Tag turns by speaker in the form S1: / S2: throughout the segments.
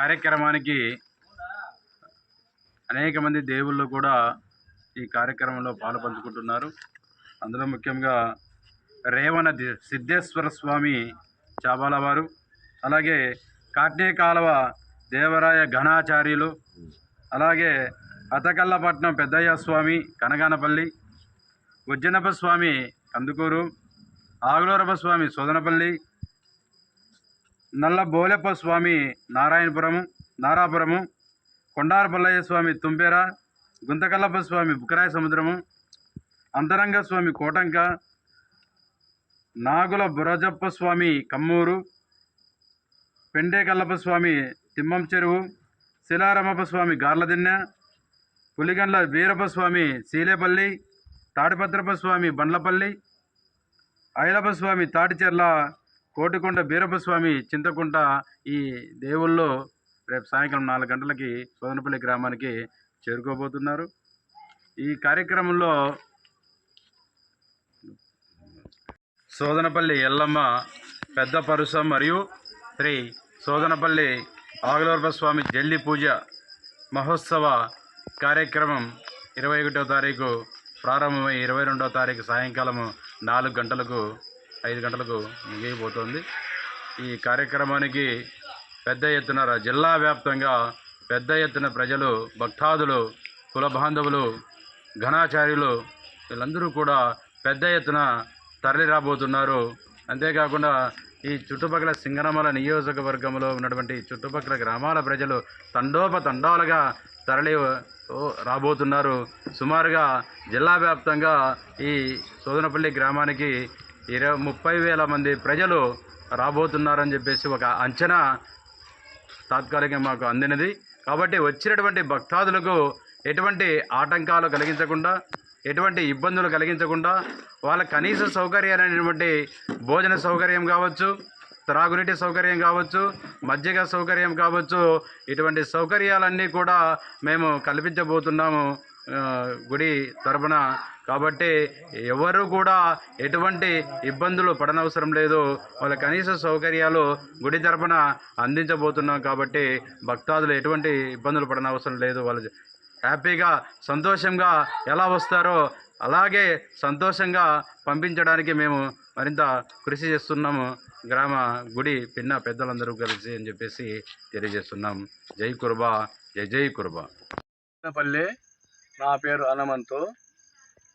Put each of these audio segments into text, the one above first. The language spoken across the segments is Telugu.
S1: కార్యక్రమానికి అనేక మంది దేవుళ్ళు కూడా ఈ కార్యక్రమంలో పాల్పంచుకుంటున్నారు. అందులో ముఖ్యంగా రేవణ సిద్ధేశ్వర స్వామి చాబాల వారు అలాగే కాట్నే కాలవ దేవరాయ ఘనాచార్యులు అలాగే అతకల్లపట్నం పెద్దయ్య స్వామి కనగానపల్లి ఉజ్జనప స్వామి కందుకూరు ఆగులూరప స్వామి సోదనపల్లి నల్ల బోలెప్ప స్వామి నారాయణపురము నారాపురము కొండారపల్లయ్య స్వామి తుంపేర గుంతకల్లప్ప స్వామి బుకరాయ సముద్రము అంతరంగ స్వామి కోటంక నాగుల బురజప్ప స్వామి కమ్మూరు పెండేకల్లప్ప స్వామి తిమ్మం చెరువు శిలారమప్ప స్వామి గార్లదిన్నె పులిగండ్ల వీరప్ప స్వామి సీలేపల్లి తాడిపత్రప్ప స్వామి బండ్లపల్లి ఐలప్ప స్వామి తాటిచెర్ల కోటికొండ బీరప్ప స్వామి చింతకుంట ఈ దేవుళ్ళు రేపు సాయంకాలం నాలుగు గంటలకి సోదనపల్లి గ్రామానికి చేరుకోబోతున్నారు. ఈ కార్యక్రమంలో సోదనపల్లి ఎల్లమ్మ పెద్ద పరుస మరియు శ్రీ సోదనపల్లి ఆగలూరప స్వామి జల్లి పూజ మహోత్సవ కార్యక్రమం ఇరవై ఒకటో తారీఖు ప్రారంభమై ఇరవై రెండో తారీఖు సాయంకాలము నాలుగు గంటలకు ఐదు గంటలకు ముగియబోతోంది. ఈ కార్యక్రమానికి పెద్ద ఎత్తున జిల్లా వ్యాప్తంగా పెద్ద ఎత్తున ప్రజలు భక్తాదులు కుల బాంధవులు ఘనాచార్యులు వీళ్ళందరూ కూడా పెద్ద ఎత్తున తరలి రాబోతున్నారు. అంతేకాకుండా ఈ చుట్టుపక్కల సింగనమల నియోజకవర్గంలో ఉన్నటువంటి చుట్టుపక్కల గ్రామాల ప్రజలు తండోపతండాలుగా తరలి రాబోతున్నారు. సుమారుగా జిల్లా వ్యాప్తంగా ఈ సోదనపల్లి గ్రామానికి ఇరవై ముప్పై వేల మంది ప్రజలు రాబోతున్నారని చెప్పేసి ఒక అంచనా తాత్కాలికంగా మాకు అందినది. కాబట్టి వచ్చినటువంటి భక్తాదులకు ఎటువంటి ఆటంకాలు కలిగించకుండా ఎటువంటి ఇబ్బందులు కలిగించకుండా వాళ్ళ కనీస సౌకర్యాలైనటువంటి భోజన సౌకర్యం కావచ్చు త్రాగునీటి సౌకర్యం కావచ్చు మజ్జిగ సౌకర్యం కావచ్చు ఇటువంటి సౌకర్యాలన్నీ కూడా మేము కల్పించబోతున్నాము గుడి తరపున. కాబట్టి ఎవరు కూడా ఎటువంటి ఇబ్బందులు పడనవసరం లేదు. వాళ్ళ కనీస సౌకర్యాలు గుడి తరపున అందించబోతున్నాం కాబట్టి భక్తాదులు ఎటువంటి ఇబ్బందులు పడనవసరం లేదు. వాళ్ళు హ్యాపీగా సంతోషంగా ఎలా వస్తారో అలాగే సంతోషంగా పంపించడానికి మేము మరింత కృషి చేస్తున్నాము. గ్రామ గుడి పిన్న పెద్దలందరూ కలిసి అని చెప్పేసి తెలియజేస్తున్నాం. జై కుర్బా జై జై కుర్బా.
S2: పల్లె నా పేరు హనుమంతు.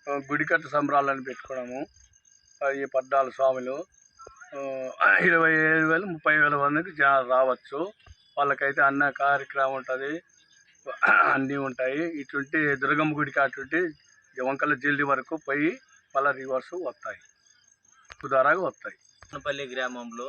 S2: గుడికట్టు సంబరాలని పెట్టుకున్నాము. ఈ పద్నాలుగు స్వాములు. ఇరవై ఏడు వేలు ముప్పై వేల మందికి జనాలు రావచ్చు. వాళ్ళకైతే అన్న కార్యక్రమం ఉంటుంది. అన్నీ ఉంటాయి. ఇటువంటి దుర్గమ్మ గుడికి అటువంటి వంకల జల్లి వరకు పోయి మళ్ళీ రివర్స్ వస్తాయి కుదారాగా వస్తాయి
S3: పల్లి గ్రామంలో